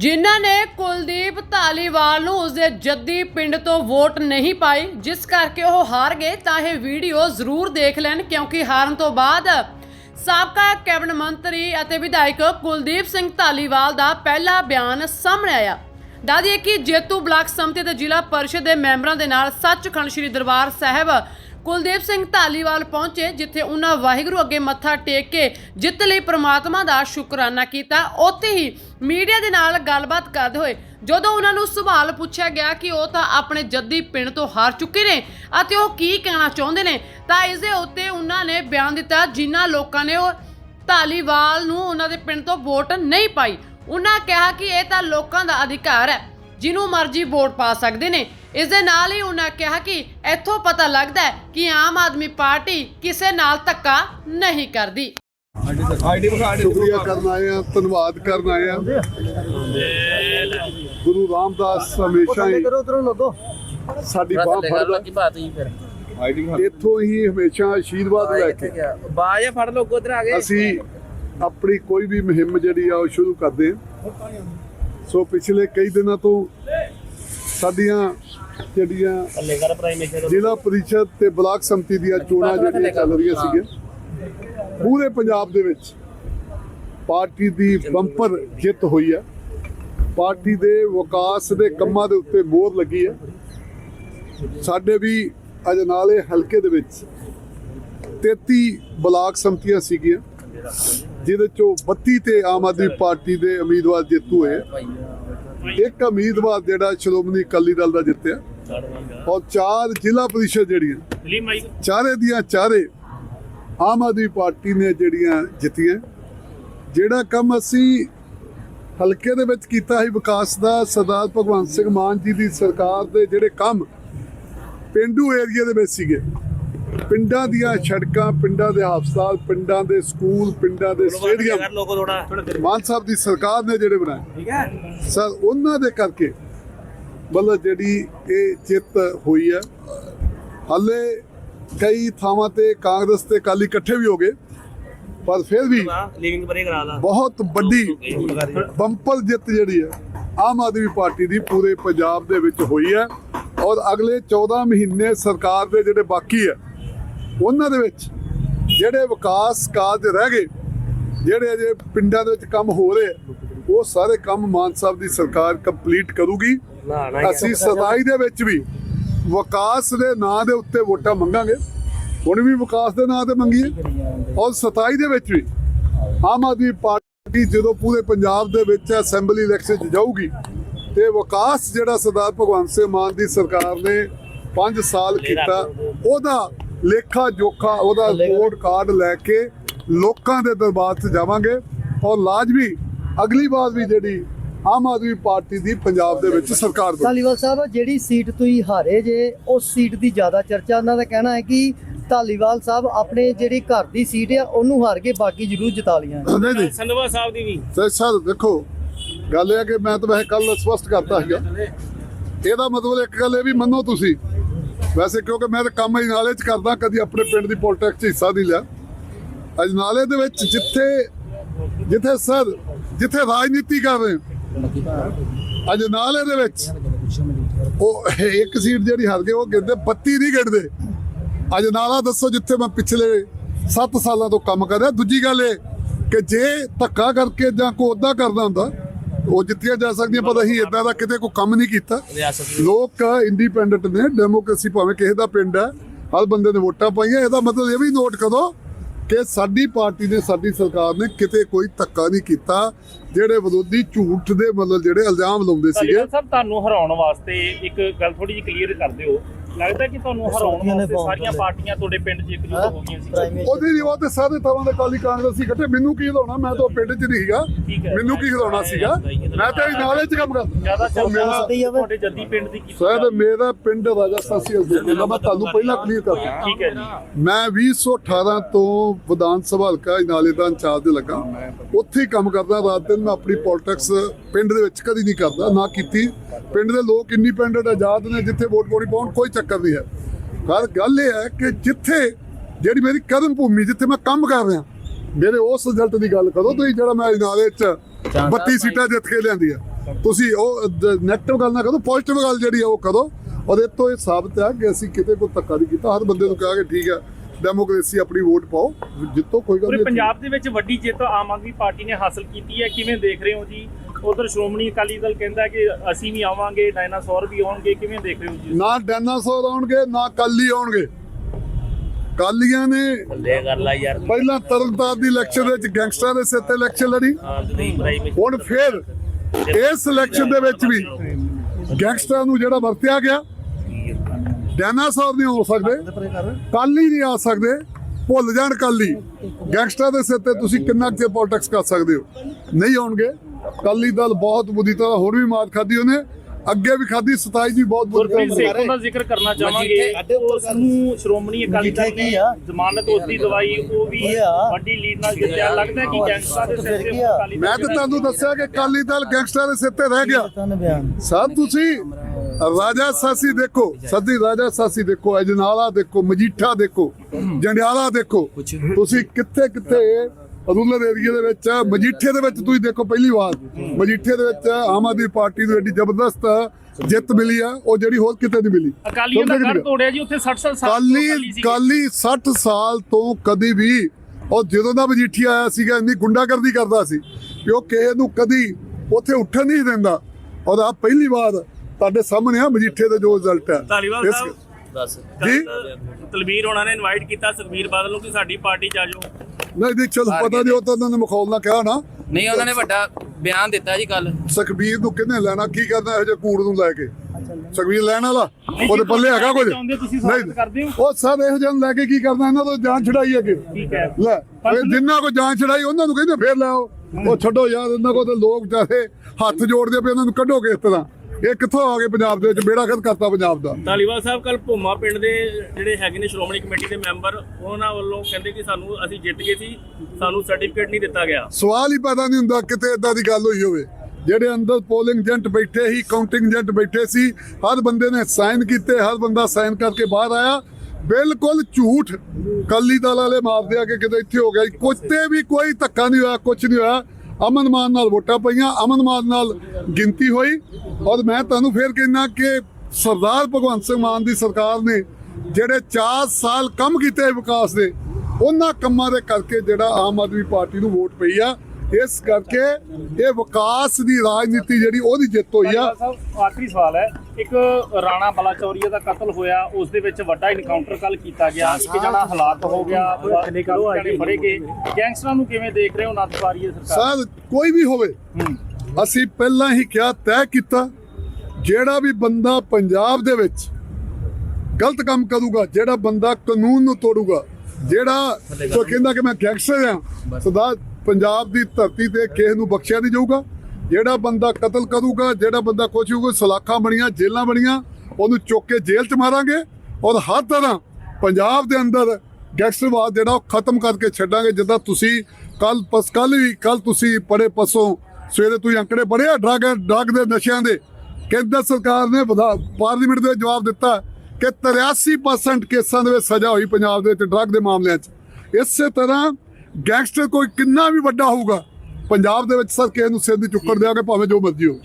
ਜਿਨ੍ਹਾਂ ਨੇ ਕੁਲਦੀਪ ਧਾਲੀਵਾਲ ਨੂੰ ਉਸਦੇ ਜੱਦੀ ਪਿੰਡ ਤੋਂ ਵੋਟ ਨਹੀਂ ਪਾਈ, ਜਿਸ ਕਰਕੇ ਉਹ ਹਾਰ ਗਏ, ਤਾਂ ਇਹ ਵੀਡੀਓ ਜ਼ਰੂਰ ਦੇਖ ਲੈਣ, ਕਿਉਂਕਿ ਹਾਰਨ ਤੋਂ ਬਾਅਦ ਸਾਬਕਾ ਕੈਬਨਿਟ ਮੰਤਰੀ ਅਤੇ ਵਿਧਾਇਕ ਕੁਲਦੀਪ ਸਿੰਘ ਧਾਲੀਵਾਲ ਦਾ ਪਹਿਲਾ ਬਿਆਨ ਸਾਹਮਣੇ ਆਇਆ। ਦੱਸਦੀਏ ਕਿ ਜੇਤੂ ਬਲਾਕ ਸੰਮਤੀ ਤੇ ਜ਼ਿਲ੍ਹਾ ਪਰਿਸ਼ਦ ਦੇ ਮੈਂਬਰਾਂ ਦੇ ਨਾਲ ਸੱਚਖੰਡ ਸ੍ਰੀ ਦਰਬਾਰ ਸਾਹਿਬ ਕੁਲਦੀਪ ਸਿੰਘ ਧਾਲੀਵਾਲ ਪਹੁੰਚੇ, ਜਿੱਥੇ ਉਹਨਾਂ ਵਾਹਿਗੁਰੂ ਅੱਗੇ ਮੱਥਾ ਟੇਕ ਕੇ ਜਿੱਤ ਲਈ ਪ੍ਰਮਾਤਮਾ ਦਾ ਸ਼ੁਕਰਾਨਾ ਕੀਤਾ। ਉੱਥੇ ਹੀ ਮੀਡੀਆ ਦੇ ਨਾਲ ਗੱਲਬਾਤ ਕਰਦੇ ਹੋਏ ਜਦੋਂ ਉਹਨਾਂ ਨੂੰ ਸਵਾਲ ਪੁੱਛਿਆ ਗਿਆ ਕਿ ਉਹ ਤਾਂ ਆਪਣੇ ਜੱਦੀ ਪਿੰਡ ਤੋਂ ਹਾਰ ਚੁੱਕੇ ਨੇ ਅਤੇ ਉਹ ਕੀ ਕਹਿਣਾ ਚਾਹੁੰਦੇ ਨੇ, ਤਾਂ ਇਸ ਦੇ ਉੱਤੇ ਉਹਨਾਂ ਨੇ ਬਿਆਨ ਦਿੱਤਾ, ਜਿਨ੍ਹਾਂ ਲੋਕਾਂ ਨੇ ਉਹ ਧਾਲੀਵਾਲ ਨੂੰ ਉਹਨਾਂ ਦੇ ਪਿੰਡ ਤੋਂ ਵੋਟ ਨਹੀਂ ਪਾਈ। ਉਹਨਾਂ ਕਿਹਾ ਕਿ ਇਹ ਤਾਂ ਲੋਕਾਂ ਦਾ ਅਧਿਕਾਰ ਹੈ, ਜਿਹਨੂੰ ਮਰਜ਼ੀ ਵੋਟ ਪਾ ਸਕਦੇ ਨੇ। ਇਸ ਦੇ ਨਾਲ ਹੀ ਉਹਨਾਂ ਕਿਹਾ ਕਿ ਇੱਥੋਂ ਪਤਾ ਲੱਗਦਾ ਹੈ ਕਿ ਆਮ ਆਦਮੀ ਪਾਰਟੀ ਕਿਸੇ ਨਾਲ ਧੱਕਾ ਨਹੀਂ ਕਰਦੀ। ਸ਼ੁਕਰੀਆ ਕਰਨ ਆਏ ਆ ਧੰਨਵਾਦ ਕਰਨ ਆਏ ਆ ਗੁਰੂ ਰਾਮਦਾਸ ਹਮੇਸ਼ਾ ਹੀ ਕਰੋ ਉਧਰੋਂ ਲੱਗੋ ਸਾਡੀ ਬਾਹ ਫੜਦਾ। ਕੀ ਬਾਤ ਹੀ ਫਿਰ। ਇੱਥੋਂ ਹੀ ਹਮੇਸ਼ਾ ਆਸ਼ੀਰਵਾਦ ਲੈ ਕੇ। ਬਾਜ ਫੜ ਲੋ ਉਧਰ ਆ ਗਏ। ਅਸੀਂ ਆਪਣੀ ਕੋਈ ਵੀ ਮੁਹਿੰਮ ਜਿਹੜੀ ਆ ਉਹ ਸ਼ੁਰੂ ਕਰਦੇ ਹਾਂ। ਸੋ ਪਿਛਲੇ ਕਈ ਦਿਨਾਂ ਤੋਂ ਸਾਡੀਆਂ ਜਿਹੜੀਆਂ ਥੱਲੇ ਕਰ ਜ਼ਿਲ੍ਹਾ ਪਰਿਸ਼ਦ ਤੇ ਬਲਾਕ ਸੰਮਤੀ ਦੀਆਂ ਚੋਣਾਂ ਜਿਹੜੀਆਂ ਚੱਲ ਰਹੀਆਂ ਸੀਗੀਆਂ, ਪੂਰੇ ਪੰਜਾਬ ਦੇ ਵਿੱਚ ਪਾਰਟੀ ਦੀ ਬੰਪਰ ਜਿੱਤ ਹੋਈ ਹੈ। ਪਾਰਟੀ ਦੇ ਵਿਕਾਸ ਦੇ ਕੰਮਾਂ ਦੇ ਉੱਤੇ ਮੋਹਰ ਲੱਗੀ ਹੈ। ਸਾਡੇ ਵੀ ਅਜਨਾਲੇ ਹਲਕੇ ਦੇ ਵਿੱਚ 33 ਬਲਾਕ ਸੰਮਤੀਆਂ ਸੀਗੀਆਂ, ਜਿਹਦੇ ਚੋਂ 32 ਤੇ ਆਮ ਆਦਮੀ ਪਾਰਟੀ ਦੇ ਉਮੀਦਵਾਰ ਜੇਤੂ ਹੋਏ ਇੱਕ ਉਮੀਦਵਾਰ ਜਿਹੜਾ ਸ਼੍ਰੋਮਣੀ ਅਕਾਲੀ ਦਲ ਦਾ ਜਿੱਤਿਆ। ਔਰ ਚਾਰ ਜ਼ਿਲ੍ਹਾ ਪਰਿਸ਼ਦ ਜਿਹੜੀਆਂ, ਚਾਰੇ ਦੀਆਂ ਚਾਰੇ ਆਮ ਆਦਮੀ ਪਾਰਟੀ ਨੇ ਜਿਹੜੀਆਂ ਜਿੱਤੀਆਂ। ਜਿਹੜਾ ਕੰਮ ਅਸੀਂ ਹਲਕੇ ਦੇ ਵਿੱਚ ਕੀਤਾ ਸੀ ਵਿਕਾਸ ਦਾ, ਸਰਦਾਰ ਭਗਵੰਤ ਸਿੰਘ ਮਾਨ ਜੀ ਦੀ ਸਰਕਾਰ ਦੇ ਜਿਹੜੇ ਕੰਮ ਪਿੰਡੂ ਏਰੀਆ ਦੇ ਵਿੱਚ ਸੀਗੇ। ਪਿੰਡਾਂ ਦੀਆਂ ਸੜਕਾਂ ਪਿੰਡਾਂ ਦੇ ਹਸਪਤਾਲ ਪਿੰਡਾਂ ਦੇ ਸਕੂਲ ਪਿੰਡਾਂ ਦੇ ਸਟੇਡੀਅਮ। ਮਾਨ ਸਾਹਿਬ ਦੀ ਸਰਕਾਰ ਨੇ ਜਿਹੜੇ ਬਣਾਏ। ਠੀਕ ਹੈ। ਸਰ ਉਹਨਾਂ ਦੇ ਕਰਕੇ ਮਤਲਬ ਜਿਹੜੀ ਇਹ ਜਿੱਤ ਹੋਈ ਹੈ। ਹਾਲੇ ਕਈ ਥਾਵਾਂ ਤੇ ਕਾਂਗਰਸ ਤੇ ਕਾਲੀ ਇਕੱਠੇ ਵੀ ਹੋ ਗਏ ਪਰ ਫਿਰ ਵੀ ਲਿਵਿੰਗ ਪਰੇ ਕਰਾ ਲਾ। ਬਹੁਤ ਵੱਡੀ ਬੰਪਰ ਜਿੱਤ ਜਿਹੜੀ ਹੈ ਆਮ ਆਦਮੀ ਪਾਰਟੀ ਦੀ ਪੂਰੇ ਪੰਜਾਬ ਦੇ ਵਿੱਚ ਹੋਈ ਹੈ। ਔਰ ਅਗਲੇ 14 ਮਹੀਨੇ ਸਰਕਾਰ ਦੇ ਜਿਹੜੇ ਬਾਕੀ ਹੈ ਉਹਨਾਂ ਦੇ ਵਿੱਚ ਜਿਹੜੇ ਵਿਕਾਸ ਕਾਰਜ ਰਹਿ ਗਏ ਜਿਹੜੇ ਅਜੇ ਪਿੰਡਾਂ ਦੇ ਵਿੱਚ ਕੰਮ ਹੋ ਰਹੇ ਉਹ ਸਾਰੇ ਕੰਮ ਮਾਨ ਸਾਹਿਬ ਦੀ ਸਰਕਾਰ ਕੰਪਲੀਟ ਕਰੂਗੀ। ਅਸੀਂ 27 ਦੇ ਵਿੱਚ ਵੀ ਵਿਕਾਸ ਦੇ ਨਾਂ ਦੇ ਉੱਤੇ ਵੋਟਾਂ ਮੰਗਾਂਗੇ। ਹੁਣ ਵੀ ਵਿਕਾਸ ਦੇ ਨਾਂ ਤੇ ਮੰਗੀਏ। ਔਰ 27 ਦੇ ਵਿੱਚ ਵੀ ਆਮ ਆਦਮੀ ਪਾਰਟੀ ਜਦੋਂ ਪੂਰੇ ਪੰਜਾਬ ਦੇ ਵਿੱਚ ਅਸੈਂਬਲੀ ਇਲੈਕਸ਼ਨ 'ਚ ਜਾਊਗੀ ਤੇ ਵਿਕਾਸ ਜਿਹੜਾ ਸਰਦਾਰ ਭਗਵੰਤ ਸਿੰਘ ਮਾਨ ਦੀ ਸਰਕਾਰ ਨੇ 5 ਸਾਲ ਕੀਤਾ ਉਹਦਾ ਲੇਖਾ ਜੋਖਾ ਉਹਦਾ ਰਿਪੋਰਟ ਕਾਰਡ ਲੈ ਕੇ ਲੋਕਾਂ ਦੇ ਦਰਬਾਰ 'ਚ ਜਾਵਾਂਗੇ। ਔਰ ਲਾਜ਼ਮੀ ਅਗਲੀ ਵਾਰ ਵੀ ਜਿਹੜੀ ਆਮ ਆਦਮੀ ਪਾਰਟੀ ਦੀ ਪੰਜਾਬ ਦੇ ਵਿੱਚ ਸਰਕਾਰ ਬਣੇ। ਧਾਲੀਵਾਲ ਸਾਹਿਬ ਜਿਹੜੀ ਸੀਟ ਤੁਸੀਂ ਹਾਰੇ ਜੇ ਉਸ ਸੀਟ ਦੀ ਜ਼ਿਆਦਾ ਚਰਚਾ ਉਹਨਾਂ ਦਾ ਕਹਿਣਾ ਹੈ ਕਿ ਧਾਲੀਵਾਲ ਸਾਹਿਬ ਆਪਣੇ ਜਿਹੜੀ ਘਰ ਦੀ ਸੀਟ ਆ ਉਹਨੂੰ ਹਾਰ ਕੇ ਬਾਕੀ ਜ਼ਰੂਰ ਜਿਤਾ ਲੀਆਂ ਨਹੀਂ ਨਹੀਂ। ਸੰਧਵਾ ਸਾਹਿਬ ਦੀ ਵੀ। ਤੇ ਸਰ ਦੇਖੋ ਗੱਲ ਇਹ ਹੈ ਕਿ ਮੈਂ ਤਾਂ ਵੈਸੇ ਕੱਲ ਸਪਸ਼ਟ ਕਰਤਾ ਸੀਗਾ। ਇਹਦਾ ਮਤਲਬ ਇੱਕ ਗੱਲ ਇਹ ਵੀ ਮੰਨੋ ਤੁਸੀਂ ਵੈਸੇ ਕਿਉਂਕਿ ਮੈਂ ਤਾਂ ਕੰਮ ਅਜਨਾਲੇ ਚ ਕਰਦਾ ਕਦੀ ਆਪਣੇ ਪਿੰਡ ਦੀ ਪੋਲਿਟਿਕਸ ਚ ਹਿੱਸਾ ਨਹੀਂ ਲਿਆ। ਅਜਨਾਲੇ ਦੇ ਵਿੱਚ ਜਿੱਥੇ ਜਿੱਥੇ ਸਰ ਜਿੱਥੇ ਰਾਜਨੀਤੀ ਕਰ ਰਹੇ ਹੋ, ਅਜਨਾਲੇ ਦੇ ਵਿੱਚ ਉਹ ਇੱਕ ਸੀਟ ਜਿਹੜੀ ਹਾਰ ਗਈ ਉਹ ਗਿਣਦੇ 32 ਨਹੀਂ ਗਿਣਦੇ। ਅਜਨਾਲਾ ਦੱਸੋ ਜਿੱਥੇ ਮੈਂ ਪਿਛਲੇ 7 ਸਾਲਾਂ ਤੋਂ ਕੰਮ ਕਰ ਰਿਹਾ। ਦੂਜੀ ਗੱਲ ਇਹ ਕਿ ਜੇ ਧੱਕਾ ਕਰਕੇ ਜਾਂ ਕੋਈ ਉਦਾਂ ਕਰਦਾ ਹੁੰਦਾ ਉਹ ਜਿੱਤੀਆਂ ਜਾ ਸਕਦੀਆਂ ਪਰ ਅਸੀਂ ਇਦਾਂ ਦਾ ਕਿਤੇ ਕੋਈ ਕੰਮ ਨਹੀਂ ਕੀਤਾ। ਲੋਕ ਇੰਡੀਪੈਂਡੈਂਟ ਨੇ ਡੈਮੋਕ੍ਰੇਸੀ ਭਾਵੇਂ ਕਿਸੇ ਦਾ ਪਿੰਡ ਹੈ ਹਰ ਬੰਦੇ ਨੇ ਵੋਟਾਂ ਪਾਈਆਂ ਇਹਦਾ ਮਤਲਬ ਇਹ ਵੀ ਨੋਟ ਕਰੋ ਕਿ ਸਾਡੀ ਪਾਰਟੀ ਨੇ ਸਾਡੀ ਸਰਕਾਰ ਨੇ ਕਿਤੇ ਕੋਈ ਧੱਕਾ ਨਹੀਂ ਕੀਤਾ ਜਿਹੜੇ ਵਿਰੋਧੀ ਝੂਠ ਦੇ ਮਤਲਬ ਜਿਹੜੇ ਇਲਜ਼ਾਮ ਲਾਉਂਦੇ ਸੀਗੇ। ਸਾਹਿਬ ਤੁਹਾਨੂੰ ਹਰਾਉਣ ਵਾਸਤੇ ਇੱਕ ਗੱਲ ਥੋੜੀ ਜਿਹੀ ਕਲੀਅਰ ਕਰ ਦਿਓ। ਲੱਗਦਾ ਕਿ ਤੁਹਾਨੂੰ ਹਰਾਉਣ ਵਾਸਤੇ ਸਾਰੀਆਂ। ਪਾਰਟੀਆਂ ਤੁਹਾਡੇ ਪਿੰਡ 'ਚ ਇਕਜੁੱਟ ਹੋ? ਗਈਆਂ ਸੀ। ਉਹਦੀ ਉਹ ਤੇ ਸਾਰੇ ਥਾਵਾਂ ਦੇ ਕਾਲੀ ਕਾਂਗਰਸੀ ਇਕੱਠੇ। ਮੈਨੂੰ ਕੀ ਹਿਲਾਉਣਾ ਮੈਂ ਤਾਂ ਪਿੰਡ 'ਚ ਨਹੀਂ ਸੀਗਾ। ਮੈਨੂੰ ਕੀ ਹਿਲਾਉਣਾ ਸੀਗਾ? ਮੈਂ ਤਾਂ ਨਾਲੇ 'ਚ ਕੰਮ ਕਰਦਾ। ਜ਼ਿਆਦਾ ਚੱਲਦਾ ਤੁਹਾਡੇ ਜੱਦੀ ਪਿੰਡ ਦੀ ਕੀਤੀ ਸ਼ਾਇਦ ਮੇਰਾ ਪਿੰਡ ਰਾਜਸਥਾਨੀ ਹਲਕਾ ਮੈਂ ਤੁਹਾਨੂੰ ਪਹਿਲਾਂ ਕਲੀਅਰ ਕਰਦਾ ਠੀਕ ਹੈ ਜੀ। ਮੈਂ 2018 ਤੋਂ ਵਿਧਾਨ ਸਭਾ ਹਲਕਾ ਨਾਲੇ ਦਾ ਇੰਚਾਰਜ ਲੱਗਾ। ਉੱਥੇ ਹੀ ਕੰਮ ਕਰਦਾ ਰਾਤ ਦਿਨ ਮੈਂ ਆਪਣੀ ਪੋਲਿਟਿਕਸ ਪਿੰਡ ਦੇ ਵਿੱਚ ਕਦੀ ਨਹੀਂ ਕਰਦਾ ਨਾ ਕੀਤੀ। ਪਿੰਡ ਦੇ ਲੋਕ ਇੰਡੀਪੈਂਡੈਂਟ ਆਜ਼ਾਦ ਨੇ ਜਿੱਥੇ ਵੋਟ ਪਾਉਣੀ ਪਾਉਣ ਕੋਈ ਚੱਕਰ ਨਹੀਂ ਹੈ। ਪਰ ਗੱਲ ਇਹ ਹੈ ਕਿ ਜਿੱਥੇ ਜਿਹੜੀ ਮੇਰੀ ਕਰਮ ਭੂਮੀ ਜਿੱਥੇ ਮੈਂ ਕੰਮ ਕਰ ਰਿਹਾ ਮੇਰੇ ਉਸ ਰਿਜ਼ਲਟ ਦੀ ਗੱਲ ਕਰੋ। ਤੁਸੀਂ ਜਿਹੜਾ ਮੈਂ ਨਾਲੇ ਚ 32 ਸੀਟਾਂ ਜਿੱਤ ਕੇ ਲਿਆਂਦੀ ਆ ਤੁਸੀਂ ਉਹ ਨੈਗੇਟਿਵ ਗੱਲ ਨਾ ਕਰੋ ਪੋਜ਼ਿਟਿਵ ਗੱਲ ਜਿਹੜੀ ਆ ਉਹ ਕਰੋ। ਔਰ ਇਹ ਤੋਂ ਇਹ ਸਾਬਤ ਹੈ ਕਿ ਅਸੀਂ ਕਿਤੇ ਕੋਈ ਧੱਕਾ ਨਹੀਂ ਕੀਤਾ। ਹਰ ਬੰਦੇ ਨੂੰ ਕਿਹਾ ਕਿ ਠੀਕ ਹੈ। ਡੈਮੋਕ੍ਰੇਸੀ ਆਪਣੀ ਵੋਟ ਪਾਓ ਜਿੱਤੋ ਕੋਈ ਗੱਲ ਪੂਰੇ ਨਹੀਂ। ਪੰਜਾਬ ਦੇ ਵਿੱਚ ਵੱਡੀ ਜਿੱਤ ਆਮ ਆਦਮੀ ਪਾਰਟੀ ਨੇ ਹਾਸਲ ਕੀਤੀ ਹੈ। ਕਿਵੇਂ ਦੇਖ ਰਹੇ ਹੋ ਜੀ? ਉਧਰ ਸ਼੍ਰੋਮਣੀ ਅਕਾਲੀ ਦਲ ਕਹਿੰਦਾ ਕਿ ਅਸੀਂ ਵੀ ਆਵਾਂਗੇ ਡਾਇਨਾਸੌਰ ਵੀ ਆਉਣਗੇ। ਕਿਵੇਂ ਦੇਖ ਰਹੇ ਹੋ ਜੀ? ਨਾ ਡਾਇਨਾਸੌਰ ਆਉਣਗੇ ਨਾ ਕਾਲੀ ਆਉਣਗੇ। ਕਾਲੀਆਂ ਨੇ ਬੱਲੇ ਕਰ ਲਾ ਯਾਰ। ਪਹਿਲਾਂ ਤਰਨਤਾਰਨ ਦੀ ਇਲੈਕਸ਼ਨ ਵਿੱਚ ਗੈਂਗਸਟਰਾਂ ਦੇ ਸਿਰ ਤੇ ਇਲੈਕਸ਼ਨ ਲੜੀ। ਹੁਣ ਫਿਰ ਇਸ ਇਲੈਕਸ਼ਨ ਦੇ ਵਿੱਚ ਵੀ ਗੈਂਗਸਟਰਾਂ ਨੂੰ ਜਿਹੜਾ ਵਰਤਿਆ ਗਿਆ ਡਾਇਨਾਸੌਰ ਨਹੀਂ ਹੋ ਸਕਦੇ। ਕਾਲੀ ਨਹੀਂ ਆ ਸਕਦੇ। ਭੁੱਲ ਜਾਣ ਕਾਲੀ ਗੈਂਗਸਟਰਾਂ ਦੇ ਸਿਰ ਤੇ ਤੁਸੀਂ ਕਿੰਨਾ ਕੁ ਪੋਲਿਟਿਕਸ ਕਰ ਸਕਦੇ ਹੋ? ਨਹੀਂ ਆਉਣਗੇ। ਕਾਲੀ ਦਲ ਬਹੁਤ ਬੁਰੀ ਤਰ੍ਹਾਂ ਹੁਣ ਵੀ ਮਾਰ ਖਾਦੀ ਉਹਨੇ। ਅੱਗੇ ਵੀ ਖਾਦੀ 27 ਵੀ ਬਹੁਤ ਬੁਰੀ ਤਰ੍ਹਾਂ। ਦਾ ਜ਼ਿਕਰ ਕਰਨਾ ਚਾਹਾਂਗੇ। ਉਸ ਨੂੰ ਸ਼੍ਰੋਮਣੀ ਅਕਾਲੀ ਦਲ ਨੇ? ਜ਼ਮਾਨਤ ਉਸ ਦੀ ਦਵਾਈ ਉਹ ਵੀ? ਵੱਡੀ ਲੀਡ ਨਾਲ ਜਿੱਤਿਆ। ਲੱਗਦਾ ਹੈ ਕਿ ਗੈਂਗਸਟਰਾਂ ਦੇ ਸਿਰ ਤੇ? ਅਕਾਲੀ ਮੈਂ ਤਾਂ ਤੁਹਾਨੂੰ ਦੱਸਿਆ ਕਿ ਕਾਲੀ ਦਲ ਗੈਂਗਸਟਰਾਂ ਦੇ ਸਿਰ ਤੇ ਰਹਿ ਗਿਆ। ਸਰ ਤੁਸੀਂ ਰਾਜਾ ਸਾਸੀ ਦੇਖੋ ਸਦੀ ਰਾਜਾ ਸਾਸੀ ਦੇਖੋ ਅਜਨਾਲਾ ਦੇਖੋ ਮਜੀਠਾ ਦੇਖੋ ਜੰਡਿਆਲਾ ਦੇਖੋ। ਤੁਸੀਂ ਕਿੱਥੇ ਕਿੱਥੇ ਰੂਰਲ ਏਰੀਆ ਦੇ ਵਿੱਚ ਮਜੀਠੇ ਦੇ ਵਿੱਚ ਤੁਸੀਂ ਦੇਖੋ ਪਹਿਲੀ ਵਾਰ। ਮਜੀਠੇ ਦੇ ਵਿੱਚ ਆਮ ਆਦਮੀ ਪਾਰਟੀ ਨੂੰ ਐਡੀ ਜ਼ਬਰਦਸਤ ਜਿੱਤ ਮਿਲੀ ਆ ਉਹ ਜਿਹੜੀ ਹੋਰ ਕਿਤੇ ਨਹੀਂ ਮਿਲੀ। ਅਕਾਲੀਆਂ ਦਾ ਘਰ? ਤੋੜਿਆ ਜੀ ਉੱਥੇ 60 ਸਾਲ ਤੋਂ ਕਾਲੀ। ਕਾਲੀ 60 ਸਾਲ ਤੋਂ ਕਦੀ ਵੀ ਉਹ ਜਦੋਂ ਦਾ ਮਜੀਠੀ ਆਇਆ ਸੀਗਾ ਇੰਨੀ ਗੁੰਡਾਗਰਦੀ ਕਰਦਾ ਸੀ ਕਿ ਉਹ ਕਿਸੇ ਨੂੰ ਕਦੀ ਉੱਥੇ ਉੱਠਣ ਨਹੀਂ ਦਿੰਦਾ। ਔਰ ਆ ਪਹਿਲੀ ਵਾਰ ਤੁਹਾਡੇ ਸਾਹਮਣੇ ਆ ਮਜੀਠੇ ਦਾ ਜੋ ਰਿਜ਼ਲਟ ਹੈ। ਧਾਲੀਵਾਲ ਸਾਹਿਬ? ਦੱਸ। ਜੀ? ਤਲਵੀਰ ਉਹਨਾਂ ਨੇ ਇਨਵਾਈਟ ਕੀਤਾ ਸੁਖਬੀਰ ਬਾਦਲ ਨੂੰ ਕਿ ਸਾਡੀ ਪਾਰਟੀ ਚ ਆ ਜਾਓ। ਨਹੀਂ ਨਹੀਂ ਚਲ ਪਤਾ ਨਹੀਂ ਉਹ ਤਾਂ ਉਹਨਾਂ ਨੇ ਮਖੌਲ ਨਾ ਕਿਹਾ ਨਾ। ਨਹੀਂ ਉਹਨਾਂ ਨੇ ਵੱਡਾ ਬਿਆਨ ਦਿੱਤਾ ਜੀ ਕੱਲ ਸੁਖਬੀਰ ਨੂੰ ਕਿਹਨੇ ਲੈਣਾ ਕੀ ਕਰਨਾ ਇਹੋ ਜਿਹੇ ਕੂੜ ਨੂੰ ਲੈ ਕੇ? ਸੁਖਬੀਰ ਲੈਣ ਵਾਲਾ? ਉਹਦੇ ਪੱਲੇ ਹੈਗਾ ਕੁਝ? ਚਾਹੁੰਦੇ ਤੁਸੀਂ ਸਵਾਗਤ ਕਰਦੇ ਹੋ? ਉਹ ਸਭ ਇਹੋ ਜਿਹੇ ਨੂੰ ਲੈ ਕੇ ਕੀ ਕਰਨਾ ਇਹਨਾਂ ਤੋਂ ਜਾਨ ਛਡਾਈ ਅੱਗੇ। ਠੀਕ ਹੈ। ਲੈ ਜਿੰਨਾ ਕੋ ਜਾਨ ਛਡਾਈ ਉਹਨਾਂ ਨੂੰ ਕਹਿੰਦੇ ਫੇਰ ਲੈ ਆਓ। ਉਹ ਛੱਡੋ ਯਾਰ ਉਹਨਾਂ ਕੋ ਤੇ ਲੋਕ ਚਾਹੇ ਹੱਥ ਜੋੜਦੇ ਪਏ ਉਹਨਾਂ ਨੂੰ ਕੱਢੋਗੇ ਇਸ ਤਰ੍ਹਾਂ। ਇਹ ਕਿੱਥੋਂ ਆ ਗਏ ਪੰਜਾਬ ਦੇ ਵਿੱਚ? ਬੇੜਾ ਖਤ ਕਰਤਾ ਪੰਜਾਬ ਦਾ। ਧਾਲੀਵਾਲ ਸਾਹਿਬ ਕੱਲ ਭੋਮਾ ਪਿੰਡ ਦੇ ਜਿਹੜੇ ਹੈਗੇ ਨੇ ਸ਼੍ਰੋਮਣੀ ਕਮੇਟੀ ਦੇ ਮੈਂਬਰ ਉਹਨਾਂ ਵੱਲੋਂ ਕਹਿੰਦੇ ਕਿ ਸਾਨੂੰ ਅਸੀਂ ਜਿੱਤ ਗਏ ਸੀ ਸਾਨੂੰ ਸਰਟੀਫਿਕੇਟ ਨਹੀਂ ਦਿੱਤਾ ਗਿਆ। ਸਵਾਲ ਹੀ ਪੈਦਾ ਨਹੀਂ ਹੁੰਦਾ ਕਿਤੇ ਇਦਾਂ ਦੀ ਗੱਲ ਹੋਈ ਹੋਵੇ। ਜਿਹੜੇ ਅੰਦਰ ਪੋਲਿੰਗ ਏਜੰਟ ਬੈਠੇ ਸੀ ਕਾਊਂਟਿੰਗ ਏਜੰਟ ਬੈਠੇ ਸੀ ਹਰ ਬੰਦੇ ਨੇ ਸਾਈਨ ਕੀਤੇ ਹਰ ਬੰਦਾ ਸਾਈਨ ਕਰਕੇ ਬਾਹਰ ਆਇਆ। ਬਿਲਕੁਲ ਝੂਠ ਕੱਲੀ ਦਲ ਵਾਲੇ ਮਾਰਦੇ ਆ ਕਿ ਕਿਤੇ ਇੱਥੇ ਹੋ ਗਿਆ। ਕੁੱਤੇ ਵੀ ਕੋਈ ਧੱਕਾ ਨਹੀਂ ਹੋਇਆ ਕੁਝ ਨਹੀਂ ਹੋਇਆ। ਅਮਨ ਮਾਨ ਨਾਲ ਵੋਟਾਂ ਪਈਆਂ, ਅਮਨ ਮਾਨ ਨਾਲ ਗਿਣਤੀ ਹੋਈ ਔਰ ਮੈਂ ਤੁਹਾਨੂੰ ਫੇਰ ਕਹਿੰਦਾ ਕਿ ਸਰਦਾਰ ਭਗਵੰਤ ਸਿੰਘ ਮਾਨ ਦੀ ਸਰਕਾਰ ਨੇ ਜਿਹੜੇ 4 ਸਾਲ ਕੰਮ ਕੀਤੇ ਵਿਕਾਸ ਦੇ, ਉਹਨਾਂ ਕੰਮਾਂ ਦੇ ਕਰਕੇ ਜਿਹੜਾ ਆਮ ਆਦਮੀ ਪਾਰਟੀ ਨੂੰ ਵੋਟ ਪਈ ਆ। ਇਸ ਕਰਕੇ ਇਹ ਵਿਕਾਸ ਦੀ ਰਾਜਨੀਤੀ ਜਿਹੜੀ ਉਹਦੀ ਜਿੱਤ ਹੋਈ ਆ। ਆਖਰੀ ਸਵਾਲ ਹੈ। ਇੱਕ ਰਾਣਾ ਬਲਾਚੌਰੀਆ ਦਾ ਕਤਲ ਹੋਇਆ ਉਸ ਦੇ ਵਿੱਚ ਵੱਡਾ ਇਨਕਾਊਂਟਰ ਕੱਲ ਕੀਤਾ ਗਿਆ। ਇੱਕ ਜਣਾ ਹਲਾਕ ਹੋ ਗਿਆ ਫੜੇ ਗਏ। ਗੈਂਗਸਟਰਾਂ ਨੂੰ ਕਿਵੇਂ ਦੇਖ ਰਹੇ ਹੋ ਨੱਥ ਪਾ ਰਹੀ ਹੈ ਸਰਕਾਰ? ਸਰ ਕੋਈ ਵੀ ਹੋਵੇ। ਅਸੀਂ ਪਹਿਲਾਂ ਹੀ ਕਿਹਾ ਤੈਅ ਕੀਤਾ ਜਿਹੜਾ ਵੀ ਬੰਦਾ ਪੰਜਾਬ ਦੇ ਵਿੱਚ ਗਲਤ ਕੰਮ ਕਰੂਗਾ ਜਿਹੜਾ ਬੰਦਾ ਕਾਨੂੰਨ ਨੂੰ ਤੋੜੂਗਾ ਜਿਹੜਾ ਕੋਈ ਕਹਿੰਦਾ ਕਿ ਮੈਂ ਗੈਂਗਸਟਰ ਆ ਸਦਾ ਪੰਜਾਬ ਦੀ ਧਰਤੀ ਤੇ ਕਿਸੇ ਨੂੰ ਬਖਸ਼ਿਆ ਨਹੀਂ ਜਾਊਗਾ। ਜਿਹੜਾ ਬੰਦਾ ਕਤਲ ਕਰੂਗਾ, ਜਿਹੜਾ ਬੰਦਾ ਕੁਛ ਹੋਊਗਾ, ਸਲਾਖਾਂ ਬਣੀਆਂ ਜੇਲਾਂ ਬਣੀਆਂ, ਉਹਨੂੰ ਚੁੱਕ ਕੇ ਜੇਲ੍ਹ ਚ ਮਾਰਾਂਗੇ ਔਰ ਹਰ ਤਰ੍ਹਾਂ ਪੰਜਾਬ ਦੇ ਅੰਦਰ ਗੈਂਗਸਟਰਵਾਦ ਜਿਹੜਾ ਉਹ ਖਤਮ ਕਰਕੇ ਛੱਡਾਂਗੇ। ਜਿੱਦਾਂ ਤੁਸੀਂ ਕੱਲ ਪਸ ਕੱਲ ਵੀ, ਕੱਲ ਤੁਸੀਂ ਪੜੇ ਪਸੋਂ ਸਵੇਰੇ ਤੁਸੀਂ ਅੰਕੜੇ ਪੜਿਆ ਡਰਗ ਡਰਗ ਦੇ ਨਸ਼ਿਆਂ ਦੇ? ਕੇਂਦਰ ਸਰਕਾਰ ਨੇ ਵਿਧਾ- ਪਾਰਲੀਮੈਂਟ ਦੇ ਜਵਾਬ ਦਿੱਤਾ ਕਿ 83% ਕੇਸਾਂ ਦੇ ਵਿੱਚ ਸਜ਼ਾ ਹੋਈ ਪੰਜਾਬ ਦੇ ਵਿੱਚ ਡਰਗ ਦੇ ਮਾਮਲਿਆਂ 'ਚ। ਇਸੇ ਤਰ੍ਹਾਂ ਗੈਂਗਸਟਰ ਕੋਈ ਕਿੰਨਾ ਵੀ ਵੱਡਾ ਹੋਊਗਾ, ਪੰਜਾਬ ਦੇ ਵਿੱਚ ਸਰ ਕਿਸੇ ਨੂੰ ਸਿਰ ਦੀ ਚੁੱਕੜ ਦਿਆਂਗੇ, ਭਾਵੇਂ ਜੋ ਮਰਜ਼ੀ ਹੋਵੇ